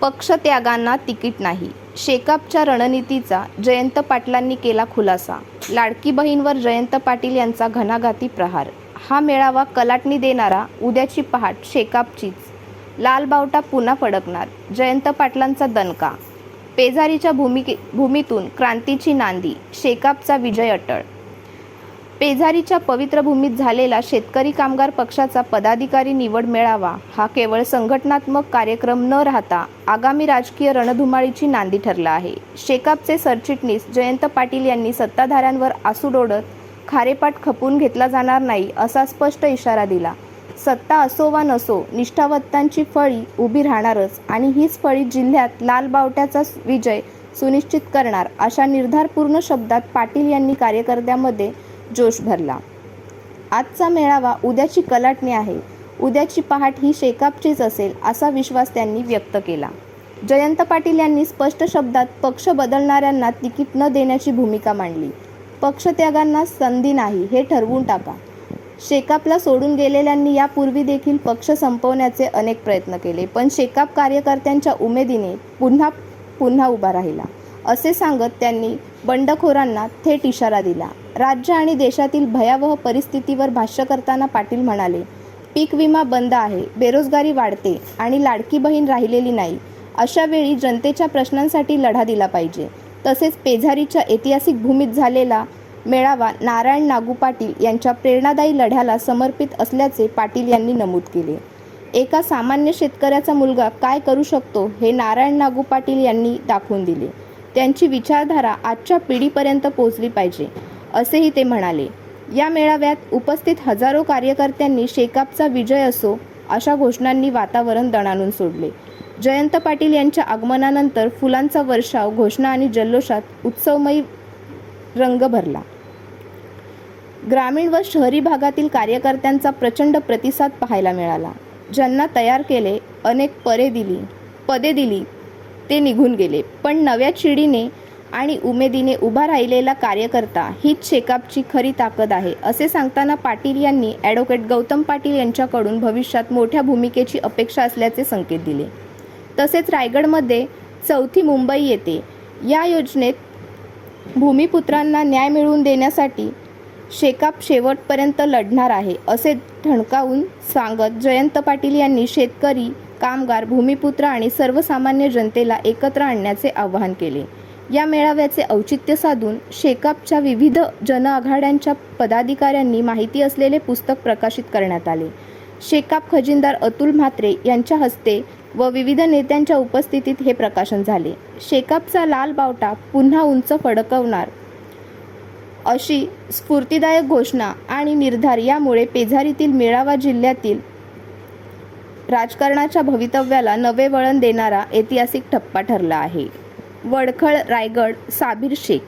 पक्षत्यागांना ticket नाही. शेकापच्या रणनीतीचा जयंत पाटलांनी केला खुलासा. लाडकी बहीणवर जयंत पाटील यांचा घणाघाती प्रहार. हा मेळावा कलाटणी देणारा उद्याची पहाट शेकापचीच. लाल बावटा पुन्हा फडकणार जयंत पाटलांचा दणका. पेजारीच्या भूमिके भूमीतून क्रांतीची नांदी शेकापचा विजय अटळ पेझारीच्या पवित्र भूमीत झालेला शेतकरी कामगार पक्षाचा पदाधिकारी निवड मेळावा. हा केवळ संघटनात्मक कार्यक्रम न राहता आगामी राजकीय रणधुमाळीची नांदी ठरला आहे. शेकापचे सरचिटणीस जयंत पाटील यांनी सत्ताधाऱ्यांवर आसू ओढत खारेपाट खपून घेतला जाणार नाही असा स्पष्ट इशारा दिला. सत्ता असो वा नसो निष्ठावत्तांची फळी उभी राहणारच आणि हीच फळी जिल्ह्यात लाल बावट्याचा विजय सुनिश्चित करणार अशा निर्धारपूर्ण शब्दात पाटील यांनी कार्यकर्त्यामध्ये जोश भरला. आजचा मेळावा उद्याची कलाटणी आहे. उद्याची पहाट ही शेकापचीच असेल असा विश्वास त्यांनी व्यक्त केला. जयंत पाटील यांनी स्पष्ट शब्दात पक्ष बदलणाऱ्यांना तिकीट न देण्याची भूमिका मांडली. पक्षत्यागांना संधी नाही हे ठरवून टाका. शेकापला सोडून गेलेल्यांनी यापूर्वी देखील पक्ष संपवण्याचे अनेक प्रयत्न केले पण शेकाप कार्यकर्त्यांच्या उमेदीने पुन्हा पुन्हा उभा राहिला. असे सांगत त्यांनी बंडखोरांना थेट इशारा दिला. राज्य आणि देशातील भयावह परिस्थितीवर भाष्य करताना पाटील म्हणाले पीक विमा बंद आहे बेरोजगारी वाढते आणि लाडकी बहीण राहिलेली नाही. अशा वेळी जनतेच्या प्रश्नांसाठी लढा दिला पाहिजे. तसेच पेझारीच्या ऐतिहासिक भूमीत झालेला मेळावा नारायण नागू पाटील यांच्या प्रेरणादायी लढ्याला समर्पित असल्याचे पाटील यांनी नमूद केले. एका सामान्य शेतकऱ्याचा मुलगा काय करू शकतो हे नारायण नागू पाटील यांनी दाखवून दिले. त्यांची विचारधारा आजच्या पिढीपर्यंत पोहोचली पाहिजे. असेही ते म्हणाले. या मेळाव्यात उपस्थित हजारो कार्यकर्त्यांनी शेकापचा विजय असो अशा घोषणांनी वातावरण दणाणून सोडले. जयंत पाटील यांच्या आगमनानंतर फुलांचा वर्षाव घोषणा आणि जल्लोषात उत्सवमयी रंग भरला. ग्रामीण व शहरी भागातील कार्यकर्त्यांचा प्रचंड प्रतिसाद पाहायला मिळाला. ज्यांना तयार केले अनेक परे दिली पदे दिली ते निघून गेले. पण नव्या चिडीने आणि उमेदीने उभा राहिलेला कार्यकर्ता हीच शेकापची खरी ताकद आहे असे सांगताना पाटील यांनी ॲडव्होकेट गौतम पाटील यांच्याकडून भविष्यात मोठ्या भूमिकेची अपेक्षा असल्याचे संकेत दिले. तसेच रायगडमध्ये चौथी मुंबई येते. या योजनेत भूमिपुत्रांना न्याय मिळवून देण्यासाठी शेकाप शेवटपर्यंत लढणार आहे असे ठणकावून सांगत जयंत पाटील यांनी शेतकरी कामगार भूमिपुत्र आणि सर्वसामान्य जनतेला एकत्र आणण्याचे आवाहन केले. या मेळाव्याचे औचित्य साधून शेकापच्या विविध जनआघाड्यांच्या पदाधिकाऱ्यांनी माहिती असलेले पुस्तक प्रकाशित करण्यात आले. शेकाप खजिनदार अतुल म्हात्रे यांच्या हस्ते व विविध नेत्यांच्या उपस्थितीत हे प्रकाशन झाले. शेकापचा लाल बावटा पुन्हा उंच फडकवणार अशी स्फूर्तीदायक घोषणा आणि निर्धार यामुळे पेझारीतील मेळावा जिल्ह्यातील राजकारणाच्या भवितव्याला नवे वळण देणारा ऐतिहासिक ठप्पा ठरला आहे. वडखळ रायगड साबीर शेख.